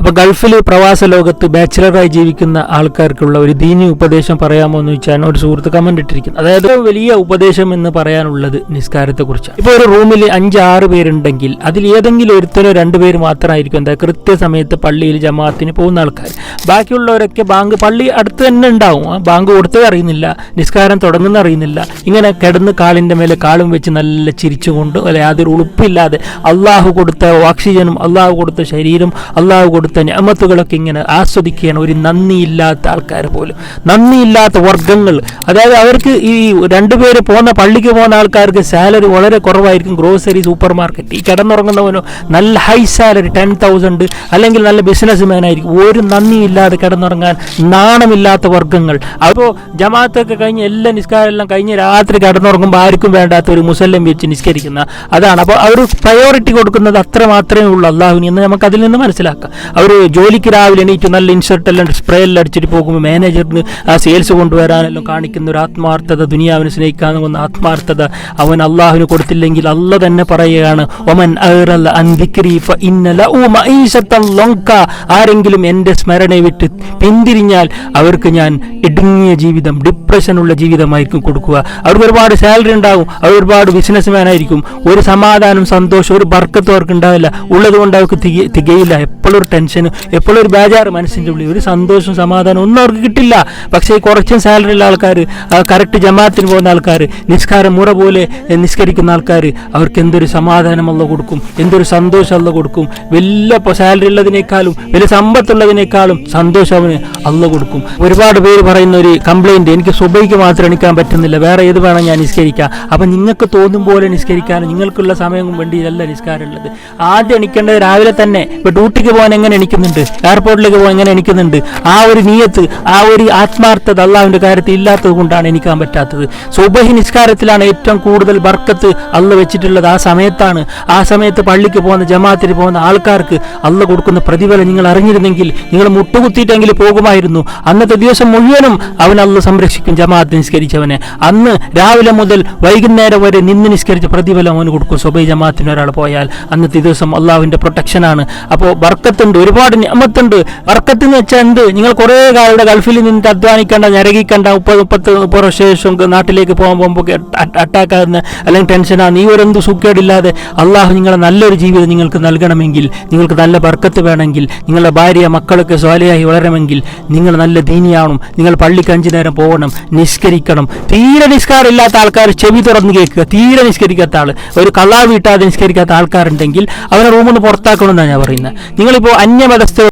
അപ്പൊ ഗൾഫിൽ പ്രവാസ ലോകത്ത് ബാച്ചിലറായി ജീവിക്കുന്ന ആൾക്കാർക്കുള്ള ഒരു ദീനി ഉപദേശം പറയാമോ എന്ന് ചോദിച്ചാൽ ഒരു സുഹൃത്ത് കമന്റ് ഇട്ടിരിക്കുന്നത്. അതായത് വലിയ ഉപദേശം എന്ന് പറയാനുള്ളത് നിസ്കാരത്തെ കുറിച്ചാണ് ഇപ്പൊ ഒരു റൂമിൽ അഞ്ച് അഞ്ചാറ് പേരുണ്ടെങ്കിൽ അതിൽ ഏതെങ്കിലും ഒരുത്തനോ രണ്ടുപേര് മാത്രമായിരിക്കും എന്താ കൃത്യസമയത്ത് പള്ളിയിൽ ജമാഅത്തിന് പോകുന്ന ആൾക്കാർ ബാക്കിയുള്ളവരൊക്കെ ബാങ്ക് പള്ളി അടുത്ത് തന്നെ ഉണ്ടാവും. ബാങ്ക് കൊടുത്തത് അറിയുന്നില്ല നിസ്കാരം തുടങ്ങുന്ന അറിയുന്നില്ല. ഇങ്ങനെ കിടന്ന് കാലിന്റെ മേലെ കാലും വെച്ച് നല്ല ചിരിച്ചുകൊണ്ട് അല്ലെ യാതൊരു ഉളുപ്പില്ലാതെ അള്ളാഹു കൊടുത്ത ഓക്സിജനും അള്ളാഹു കൊടുത്ത ശരീരം അള്ളാഹു കൊടുത്ത ഞമത്തുകളൊക്കെ ഇങ്ങനെ ആസ്വദിക്കുകയാണ്. ഒരു നന്ദിയില്ലാത്ത ആൾക്കാർ പോലും. നന്ദിയില്ലാത്ത വർഗങ്ങൾ അതായത് അവർക്ക് ഈ രണ്ടുപേര് പോകുന്ന പള്ളിക്ക് പോകുന്ന ആൾക്കാർക്ക് സാലറി വളരെ കുറവായിരിക്കും. ഗ്രോസറി സൂപ്പർ മാർക്കറ്റ് ഈ കിടന്നുറങ്ങുന്നവനോ നല്ല ഹൈ സാലറി ടെൻ തൗസൻഡ് അല്ലെങ്കിൽ നല്ല ബിസിനസ് മാൻ ആയിരിക്കും. ഒരു നന്ദിയില്ലാതെ കിടന്നുറങ്ങാൻ നാണമില്ലാത്ത വർഗങ്ങൾ അപ്പോൾ ജമാഅത്തൊക്കെ കഴിഞ്ഞ് എല്ലാ നിസ്കാരമെല്ലാം കഴിഞ്ഞ് രാത്രി കിടന്നുറങ്ങുമ്പോൾ ആർക്കും വേണ്ടാത്ത ഒരു മുസല്ലം വെച്ച് നിസ്കരിക്കുന്ന അതാണ്. അപ്പോൾ അവർ പ്രയോറിറ്റി കൊടുക്കുന്നത് അത്ര മാത്രമേ ഉള്ളൂ. അള്ളാഹുവിന് എന്ന് നമുക്ക് അതിൽ നിന്ന് മനസ്സിലാക്കാം. അവർ ജോലിക്ക് രാവിലെ എണീറ്റ് നല്ല ഇൻഷർട്ട് എല്ലാം സ്പ്രേ എല്ലാം അടിച്ചിട്ട് പോകുമ്പോൾ മാനേജറിന് ആ സെയിൽസ് കൊണ്ടുവരാനെല്ലാം കാണിക്കുന്ന ഒരു ആത്മാർത്ഥത ദുനിയാവിനെ സ്നേഹിക്കാൻ വന്ന ആത്മാർത്ഥത അവൻ അള്ളാഹുവിന് കൊടുത്തില്ലെങ്കിൽ അല്ല തന്നെ പറയുകയാണ് ഒമൻ. ആരെങ്കിലും എന്റെ സ്മരണയെ വിട്ട് പിന്തിരിഞ്ഞാൽ അവർക്ക് ഞാൻ ഇടുങ്ങിയ ജീവിതം ഡിപ്രഷനുള്ള ജീവിതമായിരിക്കും കൊടുക്കുക. അവർക്ക് ഒരുപാട് സാലറി ഉണ്ടാകും അവർ ഒരുപാട് ബിസിനസ് മാൻ ആയിരിക്കും. ഒരു സമാധാനം സന്തോഷം ഒരു ബർക്കത്തും അവർക്ക് ഉണ്ടാവില്ല. ഉള്ളത് കൊണ്ട് അവർക്ക് തികയില്ല. എപ്പോഴും ടെൻഷനും എപ്പോഴും ഒരു ബേജാറ് മനസ്സിന്റെ ഉള്ളിൽ ഒരു സന്തോഷവും സമാധാനവും ഒന്നും അവർക്ക് കിട്ടില്ല. പക്ഷേ ഈ കുറച്ചും സാലറി ഉള്ള ആൾക്കാർ കറക്റ്റ് ജമാഅത്തിന് പോകുന്ന ആൾക്കാർ നിസ്കാരം മുറ പോലെ നിസ്കരിക്കുന്ന ആൾക്കാർ അവർക്ക് എന്തൊരു സമാധാനം കൊടുക്കും എന്തൊരു സന്തോഷം അല്ല കൊടുക്കും. വലിയ സാലറി ഉള്ളതിനേക്കാളും വലിയ സമ്പത്തുള്ളതിനേക്കാളും സന്തോഷം അവന് അല്ല കൊടുക്കും. ഒരുപാട് പേര് പറയുന്ന ഒരു കംപ്ലൈന്റ് എനിക്ക് സുബൈക്ക് മാത്രം എണിക്കാൻ പറ്റുന്നില്ല വേറെ ഏത് വേണം ഞാൻ നിസ്കരിക്കാം. അപ്പം നിങ്ങൾക്ക് തോന്നും പോലെ നിസ്കരിക്കാനും നിങ്ങൾക്കുള്ള സമയം വേണ്ടിയല്ല ഉള്ളത്. ആദ്യം എണിക്കേണ്ടത് രാവിലെ തന്നെ ഇപ്പോൾ ഡ്യൂട്ടിക്ക് പോകാൻ എങ്ങനെ എണിക്കുന്നുണ്ട് എയർപോർട്ടിലേക്ക് പോകാൻ എങ്ങനെ എണിക്കുന്നുണ്ട് ആ ഒരു നീയത്ത് ആ ഒരു ആത്മാർത്ഥത അള്ളാഹുവിന്റെ കാര്യത്തിൽ ഇല്ലാത്തത് കൊണ്ടാണ് എനിക്കാൻ പറ്റാത്തത്. സുബഹി നിസ്കാരത്തിലാണ് ഏറ്റവും കൂടുതൽ ബർക്കത്ത് അള്ള വെച്ചിട്ടുള്ളത്. ആ സമയത്താണ് ആ സമയത്ത് പള്ളിക്ക് പോകുന്ന ജമാഅത്തിന് പോകുന്ന ആൾക്കാർക്ക് അള്ള കൊടുക്കുന്ന പ്രതിഫലം നിങ്ങൾ അറിഞ്ഞിരുന്നെങ്കിൽ നിങ്ങൾ മുട്ടുകുത്തിയിട്ടെങ്കിൽ പോകുമായിരുന്നു. അന്നത്തെ ദിവസം മുഴുവനും അവൻ അള്ള സംരക്ഷിക്കും ജമാഅത്ത് നിസ്കരിച്ചവനെ. അന്ന് രാവിലെ മുതൽ വൈകുന്നേരം വരെ നിന്ന് നിസ്കരിച്ച പ്രതിഫലം അവന് കൊടുക്കും. സുബൈ ജമാഅത്തിന് ഒരാൾ പോയാൽ അന്നത്തെ ദിവസം അള്ളാഹുവിന്റെ പ്രൊട്ടക്ഷനാണ്. അപ്പോൾ ബർക്കത്തുണ്ട് ഒരുപാട് നിയമത്തുണ്ട് വർക്കത്ത് വെച്ചാൽ എന്ത്? നിങ്ങൾ കുറേ കാലം ഗൾഫിൽ നിന്ന് അധ്വാനിക്കേണ്ട ഞരകിക്കണ്ട മുപ്പത് മുപ്പത്ത് മുപ്പത് ശേഷം നാട്ടിലേക്ക് പോകുമ്പോൾ അറ്റാക്ക് ആകുന്ന അല്ലെങ്കിൽ ടെൻഷനാണ് നീ ഒരു എന്ത് സുഖേടില്ലാതെ അള്ളാഹു നിങ്ങളെ നല്ലൊരു ജീവിതം നിങ്ങൾക്ക് നൽകണമെങ്കിൽ നിങ്ങൾക്ക് നല്ല ബർക്കത്ത് വേണമെങ്കിൽ നിങ്ങളുടെ ഭാര്യ മക്കളൊക്കെ സ്വാലയായി വളരണമെങ്കിൽ നിങ്ങൾ നല്ല ദീനിയാവണം. നിങ്ങൾ പള്ളിക്ക് അഞ്ചു നേരം പോകണം നിസ്കരിക്കണം. തീരെ നിസ്കാരമില്ലാത്ത ആൾക്കാർ ചെവി തുറന്ന് കേൾക്കുക. തീരെ നിസ്കരിക്കാത്ത ആൾ ഒരു കള്ളാ വീട്ടാതെ നിസ്കരിക്കാത്ത ആൾക്കാരുണ്ടെങ്കിൽ അവരെ റൂമിൽ നിന്ന് പുറത്താക്കണമെന്നാണ് ഞാൻ പറയുന്നത് നിങ്ങളിപ്പോൾ അന്യമതസ്ഥ